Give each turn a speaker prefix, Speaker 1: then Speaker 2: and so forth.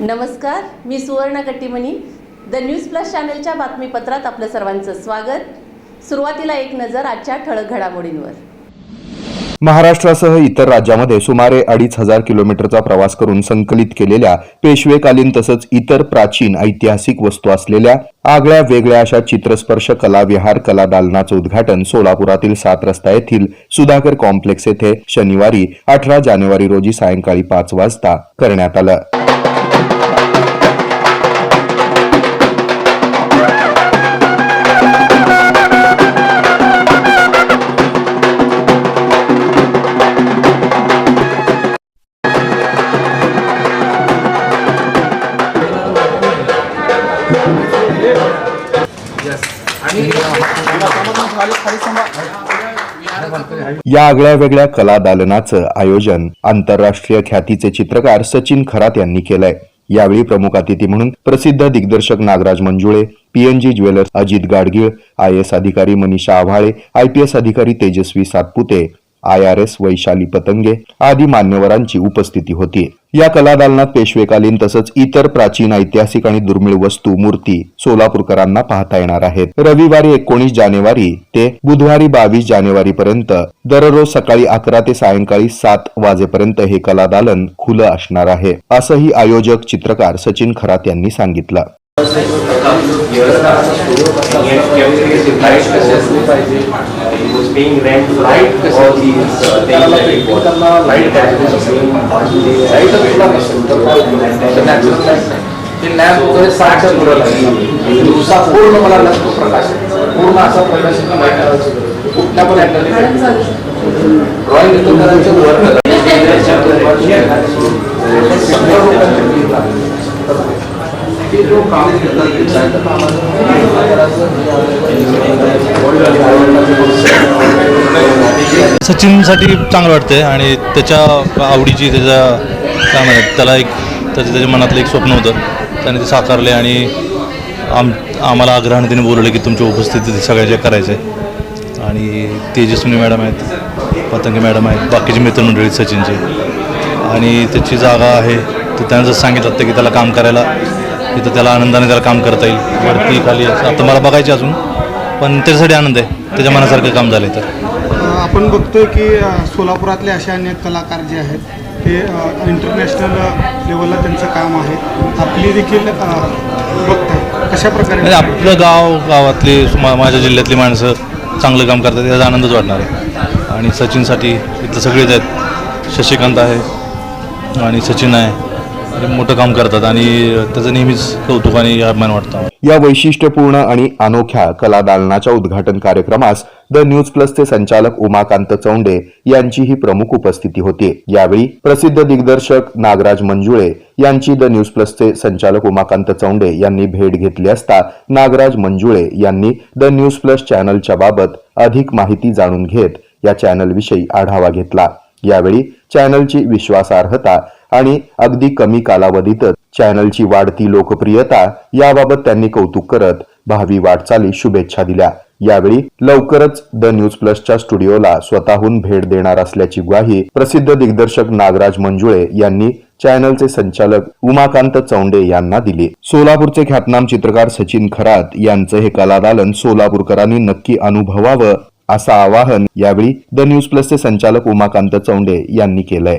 Speaker 1: नमस्कार मी सुवर्ण Kattimani. The news plus चॅनलच्या बातमीपत्रात आपलं सर्वांचं स्वागत. सुरुवातीला एक नजर आजच्या ठळक घडामोडींवर.
Speaker 2: महाराष्ट्रासह इतर राज्यामध्ये सुमारे अडीच हजार किलोमीटरचा प्रवास करून संकलित केलेल्या पेशवेकालीन तसंच इतर प्राचीन ऐतिहासिक वस्तू असलेल्या आगळ्या वेगळ्या अशा चित्रस्पर्श कला विहार कला दालनाचं उद्घाटन सोलापुरातील सात रस्ता येथील सुधाकर कॉम्प्लेक्स येथे शनिवारी अठरा जानेवारी रोजी सायंकाळी पाच वाजता करण्यात आलं. या आगळ्या वेगळ्या कला दालनाचं आयोजन आंतरराष्ट्रीय ख्यातीचे चित्रकार सचिन खरात यांनी केलंय. यावेळी प्रमुख अतिथी म्हणून प्रसिद्ध दिग्दर्शक Nagraj Manjule PNG jewellers Ajit Gadgil I S अधिकारी मनीषा आव्हाळे आयपीएस अधिकारी Tejaswi Satpute I R S Vaishali Patange आदी मान्यवरांची उपस्थिती होती. या कलादालनात पेशवेकालीन तसंच इतर प्राचीन ऐतिहासिक आणि दुर्मिळ वस्तू मूर्ती सोलापूरकरांना पाहता येणार आहेत. रविवारी एकोणीस जानेवारी ते बुधवारी बावीस जानेवारी पर्यंत दररोज सकाळी अकरा ते सायंकाळी सात वाजेपर्यंत हे कलादालन खुलं असणार आहे असंही आयोजक चित्रकार सचिन खरात यांनी सांगितलं.
Speaker 3: ते लॅम्प वगैरे साठ पुरं दिवसा पूर्ण मला लागतो प्रकाश पूर्ण असा प्रकाश कुठल्या पण ड्रॉइंग येतो करायचं जो काम करतात
Speaker 4: सचिनसाठी चांगलं वाटतंय आणि त्याच्या आवडीची त्याच्या काय म्हणतात त्याला एक त्याचं त्याच्या मनातलं एक स्वप्न होतं. त्याने ते साकारले आणि आम आम्हाला आग्रहाने त्याने बोलवलं की तुमच्या उपस्थितीत सगळ्याच्या करायचं आहे आणि तेजस्विनी मॅडम आहेत पतंगे मॅडम आहेत बाकीचे मित्रमंडळी आहेत सचिनचे. आणि त्याची जागा आहे तर त्यांना जसं सांगितलं की त्याला काम करायला तिथं त्याला आनंदाने त्याला काम करता येईल. वरती खाली असं. आता मला बघायचे अजून. पण त्याच्यासाठी आनंद आहे. त्याच्या मनासारखं काम झालं तर.
Speaker 5: आपण बघतोय की अ, सोलापुरातले असे अनेक कलाकार जे आहेत ते इंटरनॅशनल लेवलला त्यांचं काम आहे. आपली देखील अ, बघताय. कशा प्रकारे?
Speaker 4: म्हणजे आपलं गाव गावातली मा- माझ्या जिल्ह्यातली माणसं चांगलं काम करतात. याचा आनंदच वाटणार आहे. आणि सचिनसाठी इथलं सगळेच आहेत. शशिकांत आहे. आणि सचिन आहे. म्हणजे मोठं काम करतात आणि त्याचं नेहमीच कौतुक आणि अभिमान वाटतं
Speaker 2: या वैशिष्ट्यपूर्ण आणि अनोख्या कला दालनाच्या उद्घाटन कार्यक्रमास द न्यूज प्लसचे संचालक उमाकांत चौंडे यांचीही प्रमुख उपस्थिती होती. यावेळी प्रसिद्ध दिग्दर्शक नागराज मंजुळे यांची द न्यूज प्लसचे संचालक उमाकांत चौंडे यांनी भेट घेतली असता नागराज मंजुळे यांनी द न्यूज प्लस चॅनलच्या बाबत अधिक माहिती जाणून घेत या चॅनलविषयी आढावा घेतला. यावेळी चॅनलची विश्वासार्हता आणि अगदी कमी कालावधीतच चॅनलची वाढती लोकप्रियता याबाबत त्यांनी कौतुक करत भावी वाटचाली शुभेच्छा दिल्या. यावेळी लवकरच द न्यूज प्लसच्या स्टुडिओला स्वतःहून भेट देणार असल्याची ग्वाही प्रसिद्ध दिग्दर्शक नागराज मंजुळे यांनी चॅनलचे संचालक उमाकांत चौंडे यांना दिली. सोलापूरचे ख्यातनाम चित्रकार सचिन खरात यांचं हे कलादालन सोलापूरकरांनी नक्की अनुभवावं असं आवाहन यावेळी द न्यूज प्लसचे संचालक उमाकांत चौंडे यांनी केलंय.